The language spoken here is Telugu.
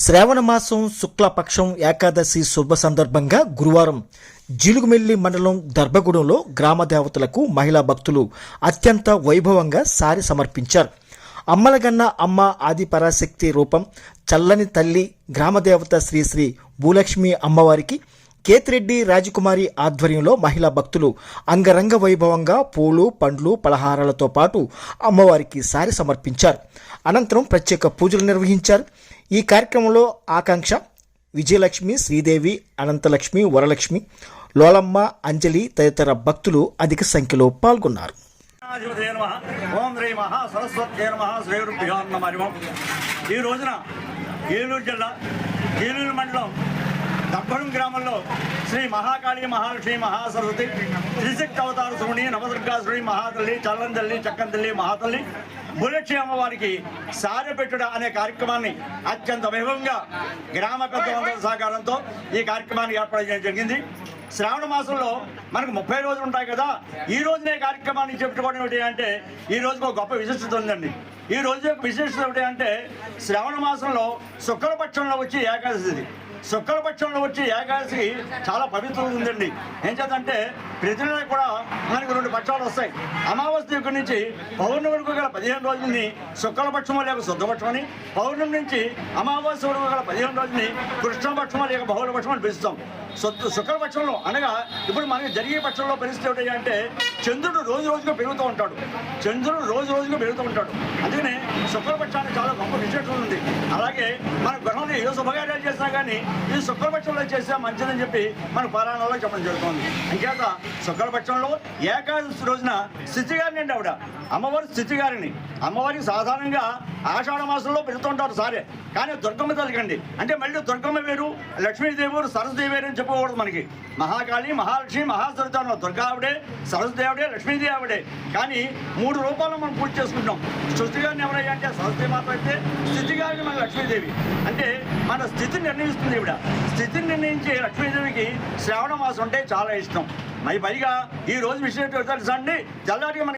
శ్రావణ మాసం శుక్లపక్షం ఏకాదశి శుభ సందర్భంగా గురువారం జిలుగుమెల్లి మండలం దర్భగూడెంలో గ్రామ దేవతలకు మహిళా భక్తులు అత్యంత వైభవంగా సారి సమర్పించారు. అమ్మలగన్న అమ్మ ఆది పరాశక్తి రూపం చల్లని తల్లి గ్రామదేవత శ్రీ శ్రీ భూలక్ష్మి అమ్మవారికి కేతిరెడ్డి రాజకుమారి ఆధ్వర్యంలో మహిళా భక్తులు అంగరంగ వైభవంగా పూలు పండ్లు పలహారాలతో పాటు అమ్మవారికి సారి సమర్పించారు. అనంతరం ప్రత్యేక పూజలు నిర్వహించారు. ఈ కార్యక్రమంలో ఆకాంక్ష విజయలక్ష్మి శ్రీదేవి అనంతలక్ష్మి వరలక్ష్మి లోలమ్మ అంజలి తదితర భక్తులు అధిక సంఖ్యలో పాల్గొన్నారు. ఈ రోజున ఏలూరు జిల్లా ఏలూరు మండలం దబ్బడం గ్రామంలో శ్రీ మహాకాళి మహాలక్ష్మి మహాసరస్వతి త్రిశక్తి అవతార శివుని నవదుర్గాసుడి మహాతల్లి చల్లం తల్లి చక్కన్ తల్లి మహాతల్లి బులక్షి అమ్మవారికి సారెపెట్టుడ అనే కార్యక్రమాన్ని అత్యంత వైభవంగా గ్రామ పెద్దలందరి సహకారంతో ఈ కార్యక్రమాన్ని ఏర్పాటు చేయడం జరిగింది. శ్రావణ మాసంలో మనకు ముప్పై రోజులు ఉంటాయి కదా. ఈ రోజునే కార్యక్రమాన్ని చెప్పుకోవడం ఏంటి అంటే ఈ రోజుకు ఒక గొప్ప విశిష్టత ఉందండి. ఈ రోజు విశేషత విశిష్టత ఏమిటి అంటే శ్రావణ మాసంలో శుక్రపక్షంలో వచ్చి ఏకాదశి శుక్లపక్షంలో వచ్చి ఏకాదశి చాలా పవిత్రం ఉందండి. ఏం చేద్దంటే ప్రతి నెల కూడా మనకి రెండు పక్షాలు వస్తాయి. అమావాస్య దగ్గర నుంచి పౌర్ణమి వరకు గల పదిహేను రోజులని శుక్లపక్షము లేక శుద్ధపక్షం అని పౌర్ణమి నుంచి అమావాస్య వరకు గల పదిహేను రోజులని కృష్ణపక్షం లేక బహుళపక్షం అని పిలుస్తాం శుద్ధ శుక్లపక్షంలో అనగా ఇప్పుడు మనకి జరిగే పక్షంలో పరిస్థితి ఏమిటి అంటే చంద్రుడు రోజు రోజుగా పెరుగుతూ ఉంటాడు. చంద్రుడు రోజు రోజుగా పెరుగుతూ ఉంటాడు. అందుకనే శుక్లపక్షానికి చాలా గొప్ప విశేషం ఉంది. అలాగే మన గ్రహంలో ఏ శుభగా చేసినా కానీ ఇది శుక్లపక్షంలో చేసినా మంచిదని చెప్పి మన పురాణంలో చెప్పడం జరుగుతుంది. అంచేత శుక్లపక్షంలో ఏకాదశి రోజున స్థితిగారిని అండి ఆవిడ. అమ్మవారి స్థితిగారిని అమ్మవారికి సాధారణంగా ఆషాఢ మాసంలో పెడుతుంటారు సారే. కానీ దుర్గమ్మ తల్లికండి. అంటే మళ్ళీ దుర్గమ్మ వేరు లక్ష్మీదేవి వేరు సరస్వతి వేరు అని చెప్పకూడదు మనకి. మహాకాళి మహాలక్ష్మి మహాసరస్వతి అన్న దుర్గా ఆవిడే సరస్వతి లక్ష్మీదేవి ఆవిడే. కానీ మూడు రూపాయలు మనం పూజ చేసుకుంటాం సృష్టిగారిని ఎవరయ్యా అంటే సరస్వతి మాత అయితే స్థితిగారిని మన లక్ష్మీదేవి. అంటే మన స్థితిని నిర్ణయిస్తుంది ఇవిడ స్థితిని నిర్ణయించే లక్ష్మీదేవికి శ్రావణ మాసం అంటే చాలా ఇష్టం. మరి పైగా ఈ రోజు విషయం తెలుసా అండి? తెల్లారి మనకి